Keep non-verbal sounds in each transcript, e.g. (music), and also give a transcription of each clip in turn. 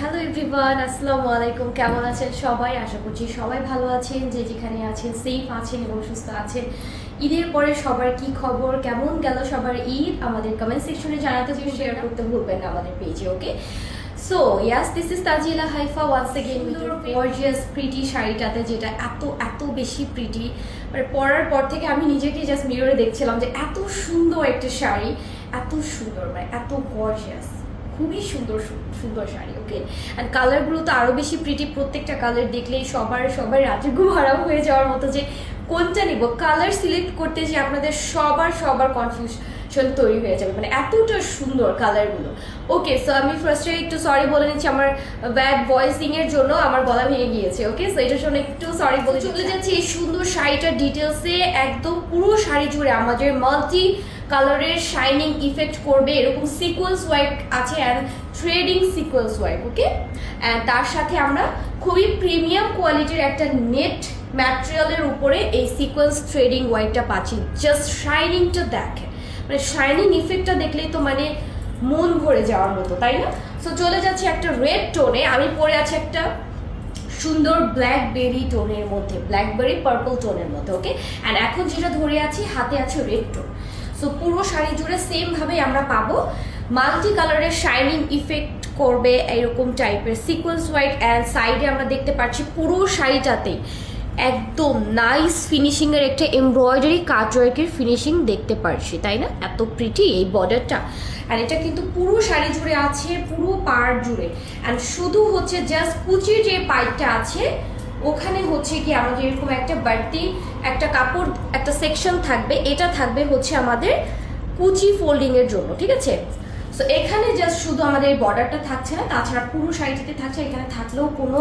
Hello everyone আসসালামু আলাইকুম কেমন আছেন সবাই? আশা করছি সবাই ভালো আছেন যে যেখানে আছেন সেফ আছেন এবং সুস্থ আছেন। ঈদের পরে সবার কি খবর কেমন গেল সবার ঈদ? আমাদের কমেন্ট সেকশনে জানাতে শেয়ার করতে ভুলবেন না আমাদের পেজে okay so yes this is তাজিলা Haifa once with gorgeous pretty শাড়িটাতে যেটা এত এত বেশি প্রিটি মানে পরার পর থেকে আমি নিজেকে জাস্ট মিররে দেখছিলাম যে এত সুন্দর একটা শাড়ি এত সুন্দর মানে এত গর্জিয়াস খুবই সুন্দর সুন্দর শাড়ি ওকে আর কালারগুলো তো আরও বেশি প্রিটি প্রত্যেকটা কালার দেখলেই সবার সবার রাতে ঘুম হারাম হয়ে যাওয়ার মতো যে কোনটা নিব? কালার সিলেক্ট করতে যে আপনাদের সবার সবার কনফিউশন তৈরি হয়ে যাবে। মানে এতটা সুন্দর কালারগুলো ওকে সো আমি ফার্স্টে একটু সরি বলে নিচ্ছি আমার ব্যাড ভয়েসিং এর জন্য আমার গলা ভেঙে গিয়েছে ওকে সো এটার জন্য একটু সরি বলে চলে যাচ্ছি এই সুন্দর শাড়িটার ডিটেলসে একদম পুরো শাড়ি জুড়ে আমাদের মাল্টি কালারের শাইনিং ইফেক্ট করবে, এরকম সিকোয়েন্স ওয়াইপ আছে and trading sequence wipe okay তার সাথে আমরা খুবই প্রিমিয়াম কোয়ালিটির একটা নেট ম্যাটেরিয়ালের উপরে এই সিকোয়েন্স থ্রেডিং ওয়াইপটা পাচ্ছি। জাস্ট শাইনিংটা দেখে। মানে শাইনিং ইফেক্টটা দেখলেই তো মানে মন ভরে যাওয়ার মতো, তাই না? সো চলে যাচ্ছে একটা রেড টোনে আমি পরে আছি একটা সুন্দর ব্ল্যাকবেরি টোনের মধ্যে ব্ল্যাকবেরি পার্পল টোনের মধ্যে ওকে অ্যান্ড এখন যেটা ধরে আছি, হাতে আছে রেড টোন সো পুরো শাড়ি জুড়ে সেম ভাবে আমরা পাবো। মাল্টি কালারের শাইনিং ইফেক্ট করবে এরকম টাইপের সিকোয়েন্স হোয়াইট অ্যান্ড সাইডে আমরা দেখতে পাচ্ছি পুরো শাড়িটাতেই একদম নাইস ফিনিশিংয়ের একটা এমব্রয়ডারি কাটওয়ার্কের ফিনিশিং দেখতে পারছি তাই না? এত প্রিটি এই বর্ডারটা আর এটা কিন্তু পুরো শাড়ি জুড়ে আছে, পুরো পার জুড়ে। অ্যান্ড শুধু হচ্ছে জাস্ট কুচির যে পাইপটা আছে ওখানে হচ্ছে কি আমাদের এরকম একটা বাড়তি, একটা কাপড়, একটা সেকশন থাকবে। এটা থাকবে হচ্ছে আমাদের কুচি ফোল্ডিং এর জন্য, ঠিক আছে? সো এখানে জাস্ট শুধু আমাদের এই বর্ডারটা থাকছে না, তাছাড়া পুরো শাড়িটিতে থাকছে, এখানে থাকলেও কোনো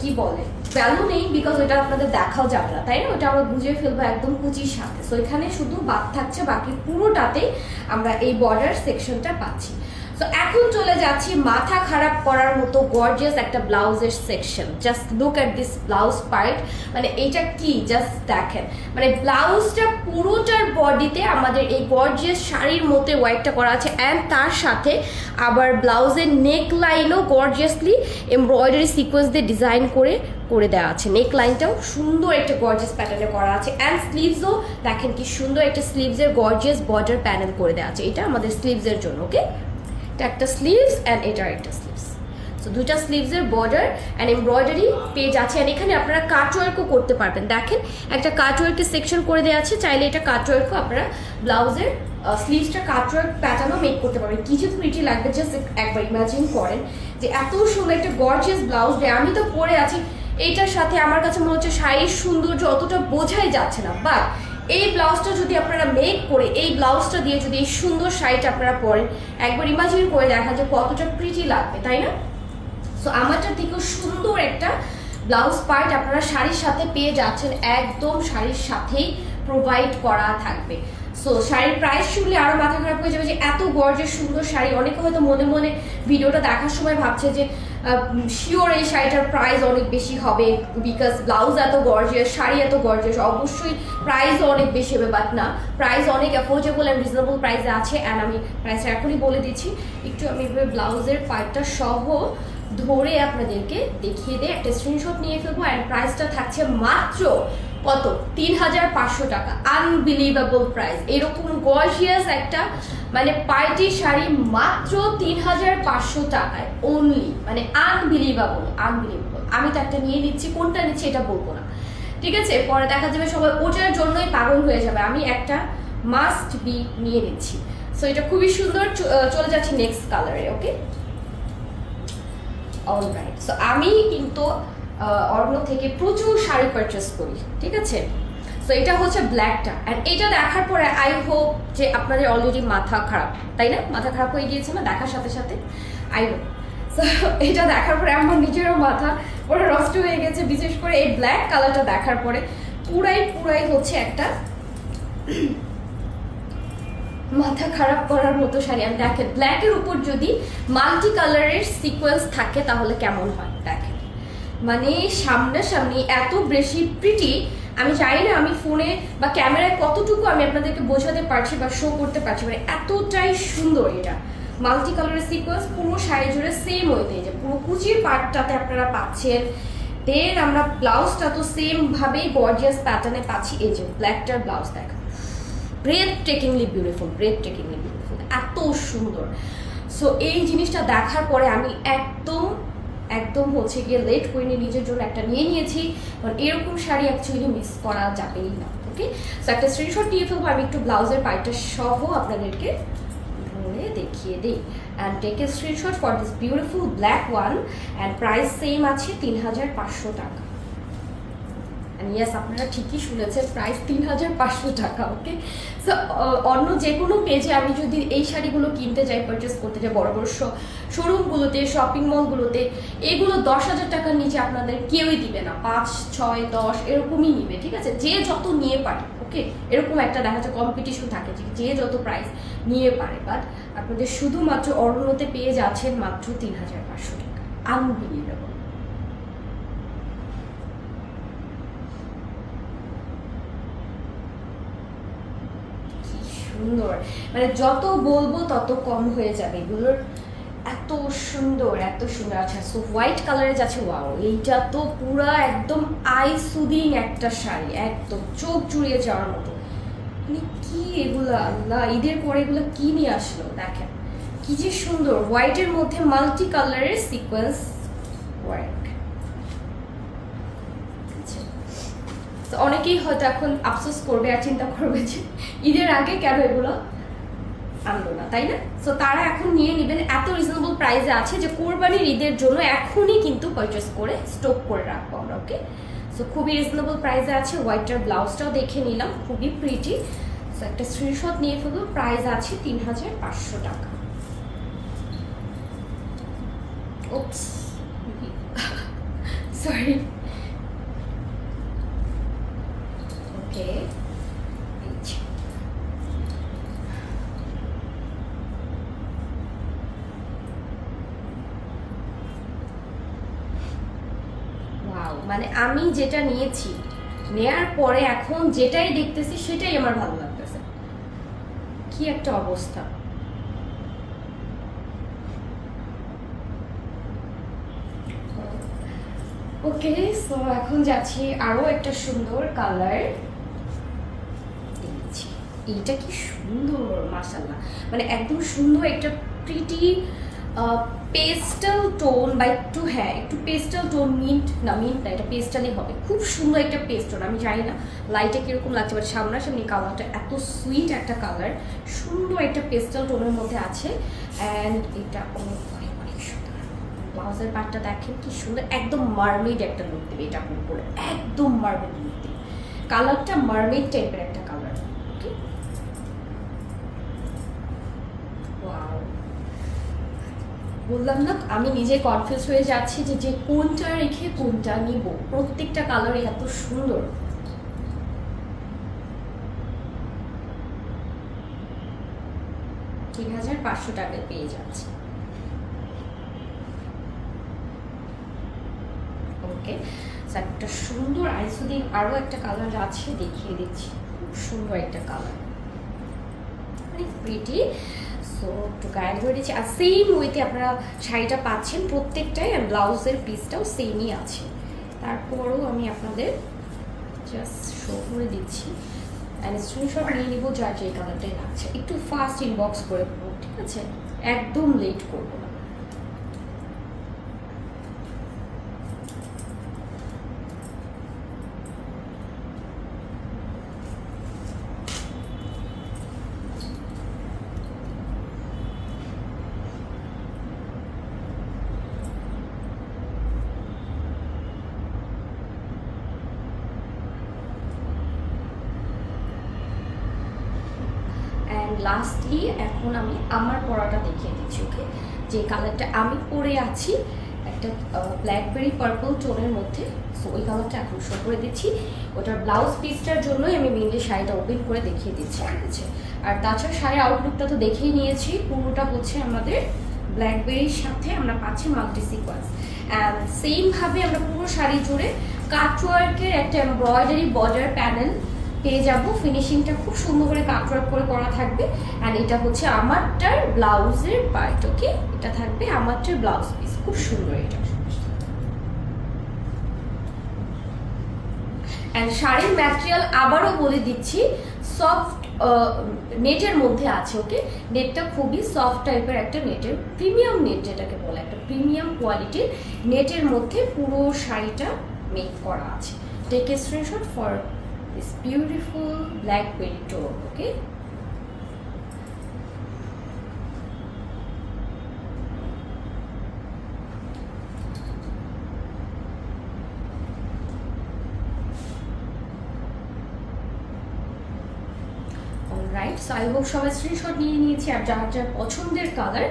কি বলে ভ্যালু নেই বিকজ ওটা আপনাদের দেখাও যাবে না, তাই না? ওটা আমরা বুঝে ফেলব একদম কুচির সাথে। সো এখানে শুধু বাদ থাকছে, বাকি পুরোটাতেই আমরা এই বর্ডার সেকশনটা পাচ্ছি। তো এখন চলে যাচ্ছি মাথা খারাপ করার মতো গর্জিয়াস একটা ব্লাউজের section just look at this blouse part মানে এটা কি? জাস্ট দেখেন। মানে ব্লাউজটা পুরোটার বডিতে আমাদের এই গর্জিয়াস শাড়ির মধ্যে ওয়াইটটা করা আছে অ্যান্ড তার সাথে আবার ব্লাউজের নেক লাইনও গর্জিয়াসলি এমব্রয়ডারি সিকোয়েন্স দিয়ে ডিজাইন করে করে দেওয়া আছে। নেক লাইনটাও সুন্দর একটা গর্জিয়াস প্যাটার্নে করা আছে। অ্যান্ড স্লিভসও দেখেন কি সুন্দর একটা স্লিভসের গর্জিয়াস বর্ডার প্যানেল করে দেওয়া আছে। এটা আমাদের স্লিভসের জন্য ওকে এটা একটা স্লিভস অ্যান্ড এটার একটা স্লিভস সো দুইটা স্লিভসের বর্ডার অ্যান্ড এমব্রয়ডারি পেজ আছে অ্যান্ড এখানে আপনারা কাটওয়ার্কও করতে পারবেন। দেখেন, একটা কাটওয়ার্কের সেকশন করে দেওয়া আছে, চাইলে এটা কাটওয়ার্কও আপনারা ব্লাউজের স্লিভসটা কাটওয়ার্ক প্যাটার্নও মেক করতে পারবেন। কি যে প্রিটি লাগবে জাস্ট একবার ইমাজিন করেন যে এত সুন্দর একটা গর্জিয়াস ব্লাউজ দেয়। আমি তো পরে আছি, এইটার সাথে আমার কাছে মনে হচ্ছে শাড়ির সৌন্দর্য অতটা বোঝাই যাচ্ছে না। বাট এই ব্লাউজটা যদি আপনারা মেক করে, এই ব্লাউজটা দিয়ে যদি এই সুন্দর শাড়িটা আপনারা পরেন, একবার ইমাজিন করে দেখা যে কতটা প্রিটি লাগবে, তাই না? সো আমারটা থেকেও সুন্দর একটা ব্লাউজ পার্ট আপনারা শাড়ির সাথে পেয়ে যাচ্ছেন, একদম শাড়ির সাথেই প্রোভাইড করা থাকবে। সো শাড়ির প্রাইস শুনলে আরও মাথা খারাপ হয়ে যাবে যে এত গর্জের সুন্দর শাড়ি। অনেকে হয়তো মনে মনে ভিডিওটা দেখার সময় ভাবছে যে শিওর এই শাড়িটার প্রাইস অনেক বেশি হবে বিকজ ব্লাউজ এত গর্জিয়াস শাড়ি এত গর্জিয়াস অবশ্যই প্রাইসও অনেক বেশি হবে বাট না প্রাইস অনেক অ্যাফোর্ডেবল অ্যান্ড রিজনেবল প্রাইসে আছে অ্যান্ড আমি প্রাইসটা এখনই বলে দিচ্ছি। একটু আমি এভাবে ব্লাউজের পার্টটা সহ ধরে আপনাদেরকে দেখিয়ে দিয়ে একটা স্ক্রিনশট নিয়ে ফেলব অ্যান্ড প্রাইসটা থাকছে মাত্র কত? তিন হাজার পাঁচশো টাকা। আনবিলিভেবল প্রাইস এরকম গর্জিয়াস একটা মানে পার্টি শাড়ি মাত্র তিন হাজার পাঁচশো টাকায় অনলি মানে আনবিলিভেবল আনবিলিভেবল আমি তো একটা নিয়ে নিচ্ছি, কোনটা নিচ্ছি এটা বলব না। ঠিক আছে? পরে দেখা যাবে সবাই, ওটার জন্যই পাগল হয়ে যাবে। আমি একটা মাস্ট বি নিয়ে নিচ্ছি। সো এটা খুবই সুন্দর। চলে যাচ্ছি নেক্সট কালারে ওকে অলরাইট সো আমি কিন্তু অর্ণ থেকে প্রচুর শাড়ি পারচেস করি, ঠিক আছে? সো এটা হচ্ছে ব্ল্যাকটা অ্যান্ড এটা দেখার পরে আই হোপ যে আপনাদের অলরেডি মাথা খারাপ, তাই না? মাথা খারাপ হয়ে গিয়েছে না? দেখার সাথে সাথে? আই হোপ সো এটা দেখার পরে আমার নিজেরও মাথা পুরো নষ্ট হয়ে গেছে। বিশেষ করে এই ব্ল্যাক কালারটা দেখার পরে পুরাই পুরাই হচ্ছে একটা মাথা খারাপ করার মতো শাড়ি। আমি দেখেন ব্ল্যাকের উপর যদি মাল্টি কালারের সিকোয়েন্স থাকে, তাহলে কেমন হয়? মানে সামনাসামনি এত বেশি প্রিটি আমি জানি না আমি ফোনে বা ক্যামেরায় কতটুকু আমি আপনাদেরকে বোঝাতে পারছি বা শো করতে পারছি মানে এতটাই সুন্দর এটা। মাল্টি কালারের সিকোয়েন্স পুরো শাড়ি জুড়ে সেম ওয়েতে যে, পুরো কুচির পার্টটাতে আপনারা পাচ্ছেন। দেন আমরা ব্লাউজটা তো সেম ভাবেই গর্জিয়াস প্যাটার্নে পাচ্ছি। এই যে ব্ল্যাকটার ব্লাউজ দেখো। Breathtakingly beautiful breathtakingly beautiful এত সুন্দর। সো এই জিনিসটা দেখার পরে আমি একদম একদম হচ্ছে গিয়ে লেট করিনি নিজের জন্য একটা নিয়ে নিয়েছি। কারণ এরকম শাড়ি অ্যাকচুয়ালি মিস করা যাবেই না ওকে সো একটা স্ক্রিনশট নিয়ে ফেলব, আমি একটু ব্লাউজের পাইটা সহ আপনাদেরকে ধরে দেখিয়ে দিই। And take a screenshot for this beautiful black one and price same আছে তিন হাজার পাঁচশো টাকা। ইয়েস আপনারা ঠিকই শুনেছেন প্রাইস তিন হাজার পাঁচশো টাকা ওকে সো অন্য যে কোনো পেজে আমি যদি এই শাড়িগুলো কিনতে যাই পারচেস করতে যাই, বড় বড় শোরুমগুলোতে শপিং মলগুলোতে এগুলো দশ হাজার টাকার নিচে আপনাদের কেউই দিবে না। পাঁচ, ছয়, দশ, এরকমই নিবে, ঠিক আছে? যে যত নিয়ে পারে ওকে এরকম একটা দেখা যাচ্ছে কম্পিটিশন থাকে যে যত প্রাইস নিয়ে পারে। বাট আপনাদের শুধুমাত্র অরণ্যতে পেয়ে যাচ্ছেন মাত্র তিন হাজার পাঁচশো টাকা। আনবিলিভেবল কি সুন্দর। মানে যত বলব তত কম হয়ে যাবে। এগুলোর এত সুন্দর এত সুন্দর। আচ্ছা সো হোয়াইট কালারের যাচ্ছে ওয়াও এইটা তো পুরা একদম আই সুদিং একটা শাড়ি, একদম চোখ জুড়িয়ে যাওয়ার মতো। মানে কি এগুলো, আল্লাহ, ঈদের পরে এগুলো কি নিয়ে আসলো? দেখেন, কি যে সুন্দর। হোয়াইটের মধ্যে মাল্টি কালারের সিকোয়েন্স ওয়ার্ক তো অনেকেই হয়তো এখন আফসোস করবে আর চিন্তা করবে যে, ঈদের আগে কেন এগুলো আনলো না, তাই না? সো তারা এখন নিয়ে নেবেন, এত রিজনেবল প্রাইসে আছে যে কোরবানির ঈদের জন্য এখনই কিন্তু পারচেস করে স্টক করে রাখব আমরা ওকে সো খুবই রিজনেবল প্রাইসে আছে হোয়াইটার ব্লাউজটাও দেখে নিলাম, খুবই প্রিটি সো একটা স্ক্রিনশট নিয়ে ফেলব প্রাইস আছে তিন হাজার পাঁচশো টাকা। সরি (laughs) মানে আমি যেটা নিয়েছি, নেয়ার পরে এখন যেটাই দেখতেছি সেটাই আমার ভালো লাগতেছে। কি একটা অবস্থা। ওকে সো এখন যাচ্ছি আরও একটা সুন্দর কালার এইটা কি সুন্দর মাসাল্লাহ মানে একদম সুন্দর একটা প্রিটি পেস্টাল টোন বা একটু হ্যাঁ একটু পেস্টাল টোন মিন্ট না মিন্ট না, এটা পেস্টালই হবে। খুব সুন্দর একটা পেস্ট টোন আমি জানি না লাইটে কীরকম লাগছে বাট সামনাসামনি কালারটা এত সুইট একটা কালার সুন্দর একটা পেস্টাল টোনের মধ্যে আছে। অ্যান্ড এটা অনেক অনেক অনেক সুন্দর। ব্লাউজের পার্টটা দেখেন কি সুন্দর, একদম মার্মেড একটা লুক দেবে এটা আপনি পরে একদম মার্মেড লুক দেবে। কালারটা মার্মেড টাইপের একটা কালার ওকে ওয়াও বললাম না আমি নিজে কনফিউজ হয়ে যাচ্ছি যে যে কোনটা রেখে কোনটা নিব। প্রত্যেকটা কালারই এত সুন্দর। তিন হাজার পাঁচশো টাকায় পেয়ে যাচ্ছে। ওকে একটা সুন্দর আইসুদিন আরও একটা কালার আছে, দেখিয়ে দিচ্ছি। খুব সুন্দর একটা কালার অনেক প্রিটি সো একটু গায়ে ধরে দিচ্ছি আর সেম ওয়েতে আপনারা শাড়িটা পাচ্ছেন, প্রত্যেকটাই ব্লাউজের পিসটাও সেমই আছে। তারপরও আমি আপনাদের জাস্ট শো করে দিচ্ছি। অ্যান্ড স্ক্রিনশট নিয়ে নিব যার যে কালারটাই লাগছে। একটু ফাস্ট ইনবক্স করে দেবো, ঠিক আছে? একদম লেট করব না অ্যান্ড লাস্টলি এখন আমি আমার পরাটা দেখিয়ে দিচ্ছি ওকে যে কালারটা আমি পরে আছি, একটা ব্ল্যাকবেরি পার্পল টোনের মধ্যে। সো ওই কালারটা এখন শো করে দিচ্ছি। ওটার ব্লাউজ পিসটার জন্যই আমি মেনলি শাড়িটা ওপেন করে দেখিয়ে দিচ্ছি ঠিক আছে আর তাছাড়া শাড়ির আউটলুকটা তো দেখেই নিয়েছি, পুরোটা হচ্ছে আমাদের ব্ল্যাকবেরির সাথে আমরা পাচ্ছি মাল্টি সিকোয়েন্স অ্যান্ড সেমভাবে আমরা পুরো শাড়ি জুড়ে কাটওয়ার্কের একটা এমব্রয়ডারি বর্ডার প্যানেল পেয়ে যাব। ফিনিশিংটা খুব সুন্দর করে কাটওয়ার্ক করে করা থাকবে। অ্যান্ড এটা হচ্ছে আমারটার ব্লাউজের পার্ট ওকে এটা থাকবে আমারটার ব্লাউজ পিস খুব সুন্দর এটা। অ্যান্ড শাড়ির ম্যাটেরিয়াল আবারও বলে দিচ্ছি সফট নেটের মধ্যে আছে ওকে নেটটা খুবই সফট টাইপের একটা নেটের প্রিমিয়াম নেট যেটাকে বলে, একটা প্রিমিয়াম কোয়ালিটির নেটের মধ্যে পুরো শাড়িটা মেক করা আছে। Take screenshot for so I hope সবাই স্ক্রিনশট নিয়ে নিয়েছি আর যার পছন্দের কালার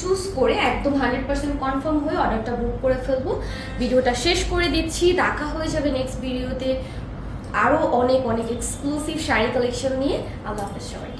চুজ করে একদম পার্সেন্ট কনফার্ম হয়ে বুক করে ফেলব। ভিডিওটা শেষ করে দিচ্ছি, দেখা হয়ে যাবে নেক্সট ভিডিওতে আরও অনেক অনেক এক্সক্লুসিভ শাড়ি কালেকশন নিয়ে আল্লাহ হাফেজ সবাইকে।